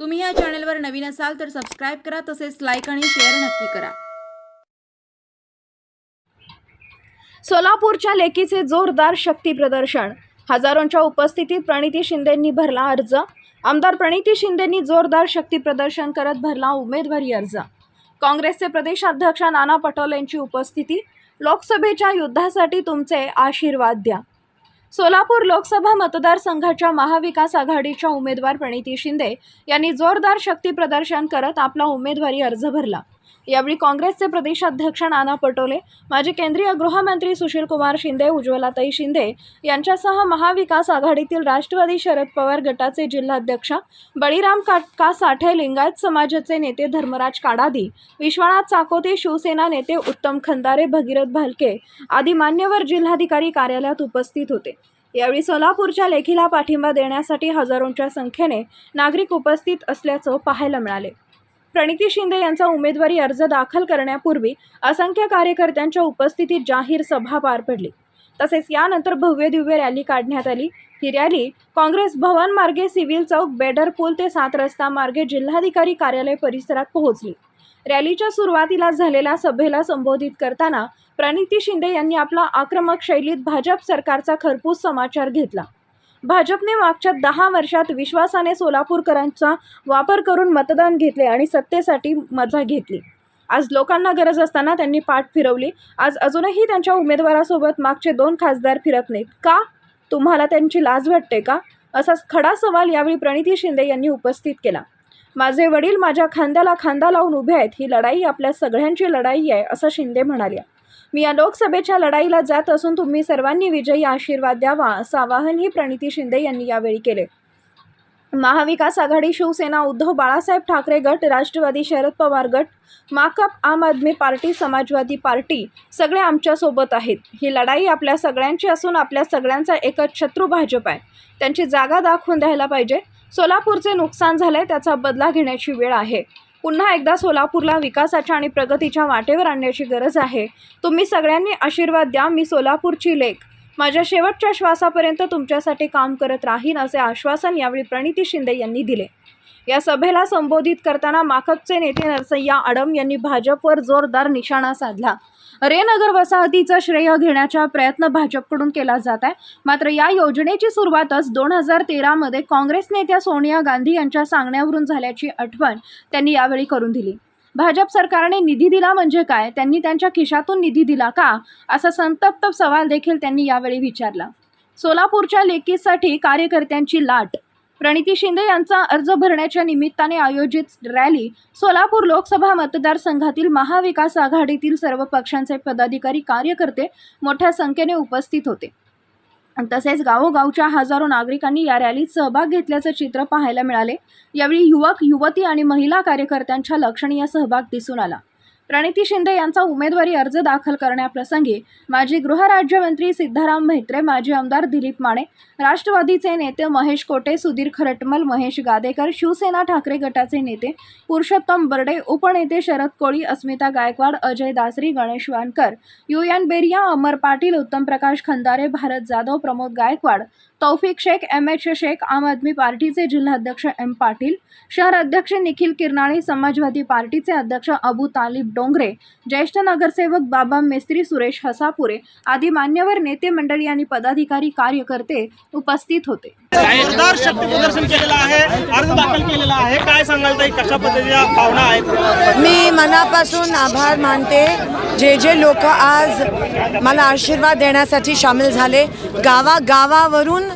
तुम्ही या चॅनलवर नवीन असाल तर सबस्क्राईब करा तसेच लाईक आणि शेअर नक्की करा. सोलापूरच्या लेकीचे जोरदार शक्ती प्रदर्शन. हजारोंच्या उपस्थितीत प्रणिती शिंदेंनी भरला अर्ज. आमदार प्रणिती शिंदेंनी जोरदार शक्ती प्रदर्शन करत भरला उमेदवारी अर्ज. काँग्रेसचे प्रदेशाध्यक्ष नाना पटोलेंची उपस्थिती. लोकसभेच्या युद्धासाठी तुमचे आशीर्वाद द्या. सोलापूर लोकसभा मतदारसंघाच्या महाविकास आघाडीच्या उमेदवार प्रणिती शिंदे यांनी जोरदार शक्ती प्रदर्शन करत आपला उमेदवारी अर्ज भरला. यावेळी काँग्रेसचे प्रदेशाध्यक्ष नाना पटोले माजी केंद्रीय गृहमंत्री सुशीलकुमार शिंदे उज्ज्वलाताई शिंदे यांच्यासह महाविकास आघाडीतील राष्ट्रवादी शरद पवार गटाचे जिल्हाध्यक्ष बळीराम काटका साठे लिंगायत समाजाचे नेते धर्मराज काडादी विश्वनाथ चाकोते शिवसेना नेते उत्तम खंदारे भगीरथ भालके आदी मान्यवर जिल्हाधिकारी कार्यालयात उपस्थित होते. यावेळी सोलापूरच्या लेखीला पाठिंबा देण्यासाठी हजारोंच्या संख्येने नागरिक उपस्थित असल्याचं पाहायला मिळाले. प्रणिती शिंदे यांचा उमेदवारी अर्ज दाखल करण्यापूर्वी असंख्य कार्यकर्त्यांच्या उपस्थितीत जाहीर सभा पार पडली. तसेच यानंतर भव्य दिव्य रॅली काढण्यात आली. ही रॅली काँग्रेस भवन मार्गे सिव्हिल चौक बेडर पूल ते सात रस्ता मार्गे जिल्हाधिकारी कार्यालय परिसरात पोहोचली. रॅलीच्या सुरुवातीला झालेल्या सभेला संबोधित करताना प्रणिती शिंदे यांनी आपला आक्रमक शैलीत भाजप सरकारचा खरपूस समाचार घेतला. भाजपने मागच्या दहा वर्षात विश्वासाने सोलापूरकरांचा वापर करून मतदान घेतले आणि सत्तेसाठी मजा घेतली. आज लोकांना गरज असताना त्यांनी पाठ फिरवली. आज अजूनही त्यांच्या उमेदवारासोबत मागचे दोन खासदार फिरत नाहीत. का? तुम्हाला त्यांची लाज वाटते का? असा खडा सवाल यावेळी प्रणिती शिंदे यांनी उपस्थित केला. माझे वडील माझ्या खांद्याला खांदा लावून उभे आहेत. ही लढाई आपल्या सगळ्यांची लढाई आहे असं शिंदे म्हणाल्या. मी या लोकसभेच्या लढाईला जात असून तुम्ही सर्वांनी विजयी आशीर्वाद द्यावा असं आवाहनही प्रणिती शिंदे यांनी यावेळी केले. महाविकास आघाडी शिवसेना उद्धव बाळासाहेब ठाकरे गट राष्ट्रवादी शरद पवार गट माकप आम आदमी पार्टी समाजवादी पार्टी सगळे आमच्यासोबत आहेत. ही लढाई आपल्या सगळ्यांची असून आपल्या सगळ्यांचा एकच शत्रू भाजप आहे. त्यांची जागा दाखवून द्यायला पाहिजे. सोलापूरचे नुकसान झाले त्याचा बदला घेण्याची वेळ आहे. पुन्हा एकदा सोलापूरला विकासाच्या आणि प्रगतीच्या वाटेवर आणण्याची गरज आहे. तुम्ही सगळ्यांनी आशीर्वाद द्या. मी सोलापूरची लेख. माझ्या शेवटच्या श्वासापर्यंत तुमच्यासाठी काम करत राहीन असे आश्वासन यावेळी प्रणिती शिंदे यांनी दिले. या सभेला संबोधित करताना माखकचे नेते नरसय्या आडम यांनी भाजपवर जोरदार निशाणा साधला. रेनगर वसाहतीचं श्रेय घेण्याचा प्रयत्न भाजपकडून केला जात आहे. मात्र या योजनेची सुरुवातच दोन हजार तेरामध्ये काँग्रेस नेत्या सोनिया गांधी यांच्या सांगण्यावरून झाल्याची आठवण त्यांनी यावेळी करून दिली. भाजप सरकारने निधी दिला म्हणजे काय? त्यांनी त्यांच्या खिशातून निधी दिला का? असा संतप्त सवाल देखील त्यांनी यावेळी विचारला. सोलापूरच्या लेकीसाठी कार्यकर्त्यांची लाट. प्रणिती शिंदे यांचा अर्ज भरण्याच्या निमित्ताने आयोजित रॅली सोलापूर लोकसभा मतदारसंघातील महाविकास आघाडीतील सर्व पक्षांचे पदाधिकारी कार्यकर्ते मोठ्या संख्येने उपस्थित होते. तसेच गावोगावच्या हजारो नागरिकांनी या रॅलीत सहभाग घेतल्याचं चित्र पाहायला मिळाले. यावेळी युवक युवती आणि महिला कार्यकर्त्यांच्या लक्षणीय सहभाग दिसून आला. प्रणिती शिंदे यांचा उमेदवारी अर्ज दाखल करण्याप्रसंगी माजी गृहराज्यमंत्री सिद्धाराम म्हेत्रे माजी आमदार दिलीप माने राष्ट्रवादीचे नेते महेश कोटे सुधीर खरटमल महेश गादेकर शिवसेना ठाकरे गटाचे नेते पुरुषोत्तम बर्डे उपनेते शरद कोळी अस्मिता गायकवाड अजय दासरी गणेश वानकर यू बेरिया अमर पाटील उत्तम प्रकाश खंदारे भारत जाधव प्रमोद गायकवाड तौफिक शेख एम एच शेख आम आदमी पार्टीचे जिल्हाध्यक्ष एम पाटील शहर अध्यक्ष निखिल किरनाळे समाजवादी पार्टीचे अध्यक्ष अबू तालिब डोंगरे ज्येष्ठ नगरसेवक बाबा मेस्त्री सुरेश हसापुरे आदी मान्यवर नेते मंडळी आणि पदाधिकारी कार्यकर्ते उपस्थित होते. जोरदार शक्ती प्रदर्शन केलेलं आहे अर्ज दाखल केलेला आहे. काय सांगाल ताई कशा पद्धतीच्या भावना आहेत? मी मनापासून आभार मानते. जे जे लोक आज मला आशीर्वाद देण्यासाठी सामील झाले गावागावावरून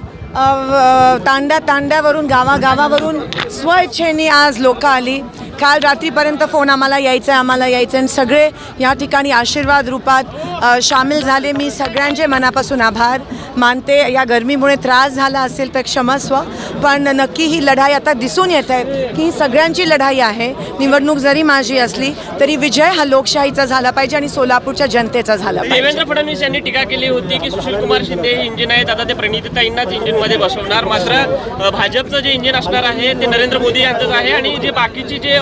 तांड्या तांड्यावरून गावागावावरून स्वइच्छेने आज लोक आली. काल रात्रीपर्यंत फोन आम्हाला यायचा आहे आम्हाला यायचं आहे. आणि सगळे या ठिकाणी आशीर्वाद रूपात सामील झाले. मी सगळ्यांचे मनापासून आभार मानते. या गरमीमुळे त्रास झाला असेल तर क्षमस्व पण नक्की ही लढाई आता दिसून येत आहे की ही सगळ्यांची लढाई आहे. निवडणूक जरी माझी असली तरी विजय हा लोकशाहीचा झाला पाहिजे आणि सोलापूरच्या जनतेचा झाला पाहिजे. देवेंद्र फडणवीस यांनी टीका केली होती की सुशील कुमार शिंदे हे इंजिन आहेत. आता ते प्रणितीताईंनाच इंजिनमध्ये बसवणार. मात्र भाजपचं जे इंजिन असणार आहे ते नरेंद्र मोदी यांचंच आहे. आणि जे बाकीची जे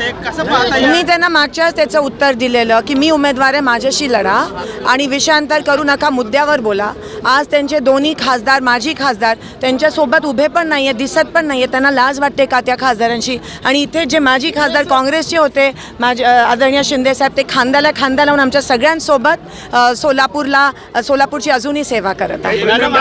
कसं पाहता येईल? मी त्यांना मागच्याच त्याचं उत्तर दिलेलं की मी उमेदवार आहे माझ्याशी लढा आणि विषयांतर करू नका मुद्द्यावर बोला. आज त्यांचे दोन्ही खासदार माजी खासदार त्यांच्यासोबत उभे पण नाही आहेत दिसत पण नाही आहेत त्यांना लाज वाटते का त्या खासदारांशी? आणि इथे जे माजी खासदार काँग्रेसचे होते माझे अ, आदरणीय शिंदेसाहेब ते खांद्याला खांदा लावून आमच्या सगळ्यांसोबत अ, सोलापूरला अ, सोलापूरची अजूनही सेवा करत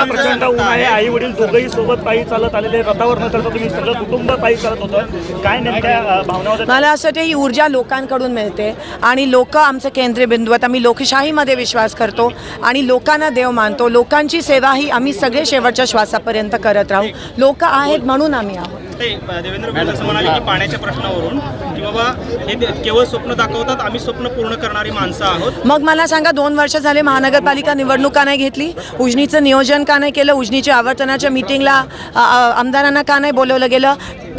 प्रचंड ऊन आहे. आई वडील दोघंही सोबत पायी चालत आलेले रथावर न चढता तुम्ही सगळं कुटुंब पायी चालत होतं. काय नेमक्या अ, भावना होत्या? मला असं वाटतं ही ऊर्जा लोकांकडून मिळते आणि लोक आमचं केंद्रबिंदू आहेत आम्ही लोकशाहीमध्ये विश्वास करतो आणि लोकांना देव मानतो. लोकांची सेवा ही आम्ही सगळे शेवटच्या श्वासापर्यंत करत राहू. लोक आहेत म्हणून आम्ही आहोत. देवेंद्र फडणवीस असं म्हणाले की पाण्याच्या प्रश्नावरून की बाबा हे केवळ स्वप्न दाखवतात आम्ही स्वप्न पूर्ण करणारी माणसं आहोत. मग मला सांगा दोन वर्ष झाले महानगरपालिका निवडणूक का नाही घेतली उजनीचं नियोजन का नाही केलं उजनीच्या आवर्तनाच्या मिटिंगला आमदारांना का नाही बोलवलं गेलं?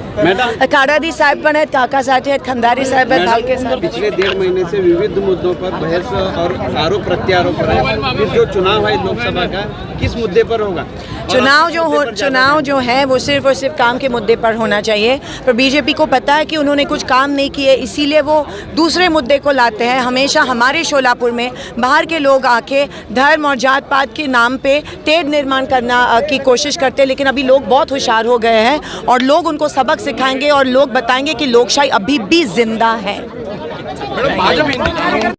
काडादी साहेब पण आहेत काकासाठी आहेत खंदारी साहेब आहेत भालके साहेब पिछले डेढ़ महीने से विविध मुद्दों पर बहस और आरोप प्रत्यारोप हो रहा है। जो चुनाव है लोकसभा का किस मुद्दे पर होगा? चुनाव जो हो चुनाव जो है वो सिर्फ़ और सिर्फ़ काम के मुद्दे पर होना चाहिए। पर बीजेपी को पता है कि उन्होंने कुछ काम नहीं किए इसीलिए वो दूसरे मुद्दे को लाते हैं। हमेशा हमारे शोलापुर में बाहर के लोग आके धर्म और जात पात के नाम पे तेढ़ निर्माण करना की कोशिश करते हैं लेकिन अभी लोग बहुत होशियार हो गए हैं और लोग उनको सबक सिखाएंगे और लोग बताएंगे कि लोकशाही अभी भी जिंदा है।